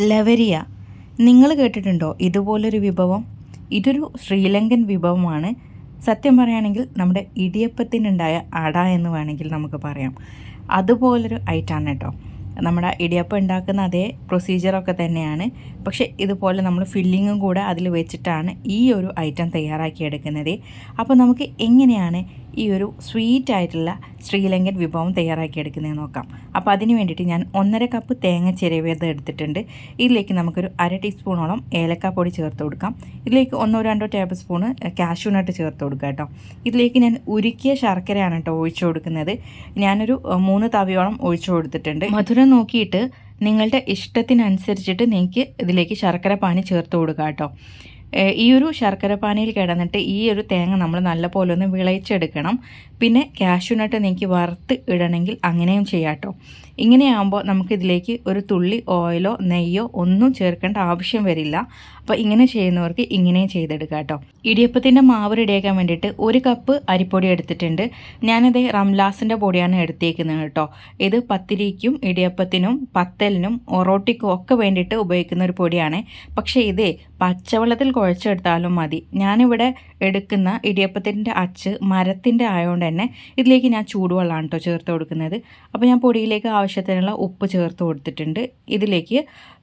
ലവരിയ. നിങ്ങൾ കേട്ടിട്ടുണ്ടോ? ഇതുപോലൊരു വിഭവം. ഇതൊരു ശ്രീലങ്കൻ വിഭവമാണ്. സത്യം പറയുകയാണെങ്കിൽ നമ്മുടെ ഇടിയപ്പത്തിനുണ്ടായ അട എന്ന് വേണമെങ്കിൽ നമുക്ക് പറയാം. അതുപോലൊരു ഐറ്റാണ് കേട്ടോ. നമ്മുടെ ഇടിയപ്പം ഉണ്ടാക്കുന്ന അതേ പ്രൊസീജിയറൊക്കെ തന്നെയാണ്. പക്ഷേ ഇതുപോലെ നമ്മൾ ഫില്ലിങ്ങും കൂടെ അതിൽ വെച്ചിട്ടാണ് ഈ ഒരു ഐറ്റം തയ്യാറാക്കിയെടുക്കുന്നത്. അപ്പോൾ നമുക്ക് എങ്ങനെയാണ് ഈ ഒരു സ്വീറ്റ് ആയിട്ടുള്ള ശ്രീലങ്കൻ വിഭവം തയ്യാറാക്കിയെടുക്കുന്നത് നോക്കാം. അപ്പോൾ അതിന് വേണ്ടിയിട്ട് ഞാൻ ഒന്നര കപ്പ് തേങ്ങ ചിരവിയത് എടുത്തിട്ടുണ്ട്. ഇതിലേക്ക് നമുക്കൊരു അര ടീസ്പൂണോളം ഏലക്കാപ്പൊടി ചേർത്ത് കൊടുക്കാം. ഇതിലേക്ക് ഒന്നോ രണ്ടോ ടേബിൾ സ്പൂണ് കാഷ്യൂ നട്ട് ചേർത്ത് കൊടുക്കുക കേട്ടോ. ഇതിലേക്ക് ഞാൻ ഉരുക്കിയ ശർക്കരയാണ് കേട്ടോ ഒഴിച്ചു കൊടുക്കുന്നത്. ഞാനൊരു മൂന്ന് തവിയോളം ഒഴിച്ചു കൊടുത്തിട്ടുണ്ട്. മധുരം നോക്കിയിട്ട് നിങ്ങളുടെ ഇഷ്ടത്തിനനുസരിച്ചിട്ട് നിങ്ങൾക്ക് ഇതിലേക്ക് ശർക്കര പാനി ചേർത്ത് കൊടുക്കുക കേട്ടോ ഈ ഒരു ശർക്കര പാനിയിൽ കിടന്നിട്ട് ഈ ഒരു തേങ്ങ നമ്മൾ നല്ലപോലെ ഒന്ന് വിളയിച്ചെടുക്കണം. പിന്നെ കാഷ്യൂനട്ട് നിങ്ങൾക്ക് വറുത്ത് ഇടണമെങ്കിൽ അങ്ങനെയും ചെയ്യാം കേട്ടോ ഇങ്ങനെയാകുമ്പോൾ നമുക്കിതിലേക്ക് ഒരു തുള്ളി ഓയിലോ നെയ്യോ ഒന്നും ചേർക്കേണ്ട ആവശ്യം വരില്ല. അപ്പോൾ ഇങ്ങനെ ചെയ്യുന്നവർക്ക് ഇങ്ങനെയും ചെയ്തെടുക്കാം കേട്ടോ. ഇടിയപ്പത്തിന്റെ മാവ് റെഡിയാക്കാൻ വേണ്ടിയിട്ട് ഒരു കപ്പ് അരിപ്പൊടി എടുത്തിട്ടുണ്ട്. ഞാനത് റംലാസിന്റെ പൊടിയാണ് എടുത്തേക്കുന്നത് കേട്ടോ. ഇത് പത്തിരിക്കും ഇടിയപ്പത്തിനും പത്തലിനും ഒറോട്ടിക്കും ഒക്കെ വേണ്ടിയിട്ട് ഉപയോഗിക്കുന്ന ഒരു പൊടിയാണ്. പക്ഷേ ഇത് പച്ചവെള്ളത്തിൽ കുഴച്ചെടുത്താലും മതി. ഞാനിവിടെ എടുക്കുന്ന ഇടിയപ്പത്തിന്റെ അച്ച് മരത്തിന്റെ ആയതുകൊണ്ട് തന്നെ ഇതിലേക്ക് ഞാൻ ചൂടുവെള്ളമാണ് കേട്ടോ ചേർത്ത് കൊടുക്കുന്നത്. അപ്പോൾ ഞാൻ പൊടിയിലേക്ക് ആവശ്യത്തിനുള്ള ഉപ്പ് ചേർത്ത് കൊടുത്തിട്ടുണ്ട്. ഇതിലേക്ക്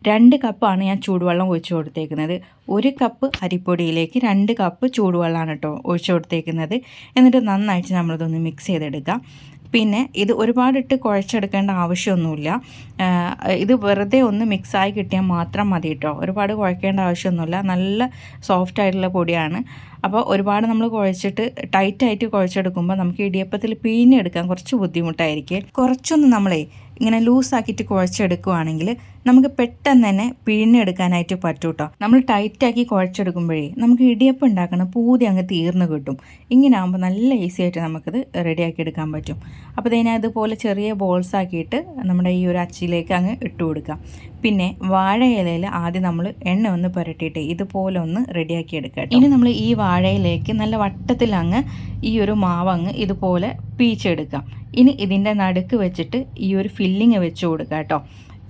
രണ്ട് കപ്പാണ് ഞാൻ ചൂടുവെള്ളം ഒഴിച്ചു കൊടുത്തേക്കുന്നത്. ഒരു കപ്പ് അരിപ്പൊടിയിലേക്ക് രണ്ട് കപ്പ് ചൂടുവെള്ളമാണ് കേട്ടോ ഒഴിച്ചു കൊടുത്തേക്കുന്നത്. എന്നിട്ട് നന്നായിട്ട് നമ്മളിതൊന്ന് മിക്സ് ചെയ്തെടുക്കാം. പിന്നെ ഇത് ഒരുപാടിട്ട് കുഴച്ചെടുക്കേണ്ട ആവശ്യമൊന്നുമില്ല. ഇത് വെറുതെ ഒന്ന് മിക്സായി കിട്ടിയാൽ മാത്രം മതി കേട്ടോ ഒരുപാട് കുഴക്കേണ്ട ആവശ്യമൊന്നുമില്ല. നല്ല സോഫ്റ്റ് ആയിട്ടുള്ള പൊടിയാണ്. അപ്പോൾ ഒരുപാട് നമ്മൾ കുഴച്ചിട്ട് ടൈറ്റായിട്ട് കുഴച്ചെടുക്കുമ്പോൾ നമുക്ക് ഇടിയപ്പത്തിൽ പിഴിഞ്ഞെടുക്കാൻ കുറച്ച് ബുദ്ധിമുട്ടായിരിക്കും. കുറച്ചൊന്ന് നമ്മളെ ഇങ്ങനെ ലൂസാക്കിയിട്ട് കുഴച്ചെടുക്കുവാണെങ്കിൽ നമുക്ക് പെട്ടെന്ന് തന്നെ പിഴിഞ്ഞെടുക്കാനായിട്ട് പറ്റും കേട്ടോ നമ്മൾ ടൈറ്റാക്കി കുഴച്ചെടുക്കുമ്പോഴേ നമുക്ക് ഇടിയപ്പം ഉണ്ടാക്കണം പൂതി അങ്ങ് തീർന്നു കിട്ടും. ഇങ്ങനെ ആകുമ്പോൾ നല്ല ഈസി ആയിട്ട് നമുക്കിത് റെഡിയാക്കി എടുക്കാൻ പറ്റും. അപ്പോൾ ഇതിനെ അതുപോലെ ചെറിയ ബോൾസ് ആക്കിയിട്ട് നമ്മുടെ ഈ ഒരു അച്ചിയിലേക്ക് അങ്ങ് ഇട്ട് കൊടുക്കാം. പിന്നെ വാഴയിലയിൽ ആദ്യം നമ്മൾ എണ്ണ ഒന്ന് പുരട്ടിയിട്ട് ഇതുപോലെ ഒന്ന് റെഡിയാക്കി എടുക്കാം ഇനി നമ്മൾ ഈ വാഴയിലേക്ക് നല്ല വട്ടത്തിൽ അങ്ങ് ഈ ഒരു മാവ് അങ്ങ് ഇതുപോലെ പീച്ചെടുക്കാം ഇനി ഇതിന്റെ നടുക്ക് വെച്ചിട്ട് ഈ ഒരു ഫില്ലിങ് വെച്ച് കൊടുക്കുക കേട്ടോ.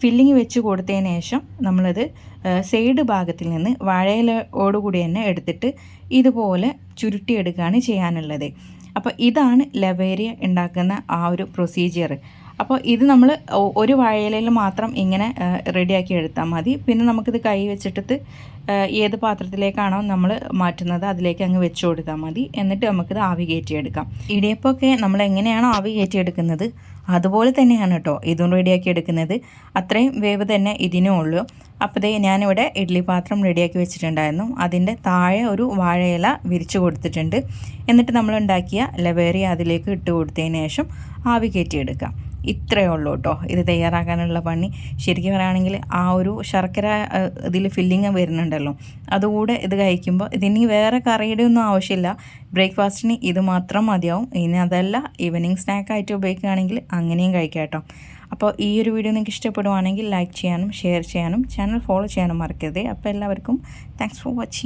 ഫില്ലിങ് വെച്ച് കൊടുത്തതിന് ശേഷം നമ്മളത് സൈഡ് ഭാഗത്തിൽ നിന്ന് വാഴയിലോടുകൂടി തന്നെ എടുത്തിട്ട് ഇതുപോലെ ചുരുട്ടിയെടുക്കുകയാണ് ചെയ്യാനുള്ളത്. അപ്പോൾ ഇതാണ് ലവേരിയ ഉണ്ടാക്കുന്ന ആ ഒരു പ്രൊസീജിയർ അപ്പോൾ ഇത് നമ്മൾ ഒരു വാഴയിലയിൽ മാത്രം ഇങ്ങനെ റെഡിയാക്കി എടുത്താൽ മതി. പിന്നെ നമുക്കിത് കൈ വെച്ചിട്ട് ഏത് പാത്രത്തിലേക്കാണോ നമ്മൾ മാറ്റുന്നത് അതിലേക്ക് അങ്ങ് വെച്ച് കൊടുത്താൽ മതി. എന്നിട്ട് നമുക്കിത് ആവി കയറ്റിയെടുക്കാം. ഇടിയപ്പമൊക്കെ നമ്മൾ എങ്ങനെയാണോ ആവി കയറ്റിയെടുക്കുന്നത് അതുപോലെ തന്നെയാണ് കേട്ടോ ഇതും റെഡിയാക്കി എടുക്കുന്നത്. അത്രയും വേവ് തന്നെ ഇതിനും ഉള്ളൂ. അപ്പോഴേ ഞാനിവിടെ ഇഡ്ഡലി പാത്രം റെഡിയാക്കി വെച്ചിട്ടുണ്ടായിരുന്നു. അതിന്റെ താഴെ ഒരു വാഴയില വിരിച്ചു കൊടുത്തിട്ടുണ്ട്. എന്നിട്ട് നമ്മൾ ഉണ്ടാക്കിയ ലവേറി അതിലേക്ക് ഇട്ട് കൊടുത്തതിന് ശേഷം ആവി കയറ്റിയെടുക്കാം. ഇത്രയേ ഉള്ളൂ കേട്ടോ. ഇത് തയ്യാറാക്കാനുള്ള പണി. ശരിക്കും പറയുകയാണെങ്കിൽ ആ ഒരു ശർക്കര ഇതിൽ ഫില്ലിങ് വരുന്നുണ്ടല്ലോ. അതുകൂടെ ഇത് കഴിക്കുമ്പോൾ ഇതിനി വേറെ കറിയുടെ ഒന്നും ആവശ്യമില്ല. ബ്രേക്ക്ഫാസ്റ്റിന് ഇത് മാത്രം മതിയാവും. ഇനി അതല്ല ഈവനിങ് സ്നാക്കായിട്ട് ഉപയോഗിക്കുകയാണെങ്കിൽ അങ്ങനെയും കഴിക്കാം കേട്ടോ. അപ്പോൾ ഈ ഒരു വീഡിയോ നിങ്ങൾക്ക് ഇഷ്ടപ്പെടുവാണെങ്കിൽ ലൈക്ക് ചെയ്യാനും ഷെയർ ചെയ്യാനും ചാനൽ ഫോളോ ചെയ്യാനും മറക്കരുത്. അപ്പോൾ എല്ലാവർക്കും താങ്ക്സ് ഫോർ വാച്ചിങ്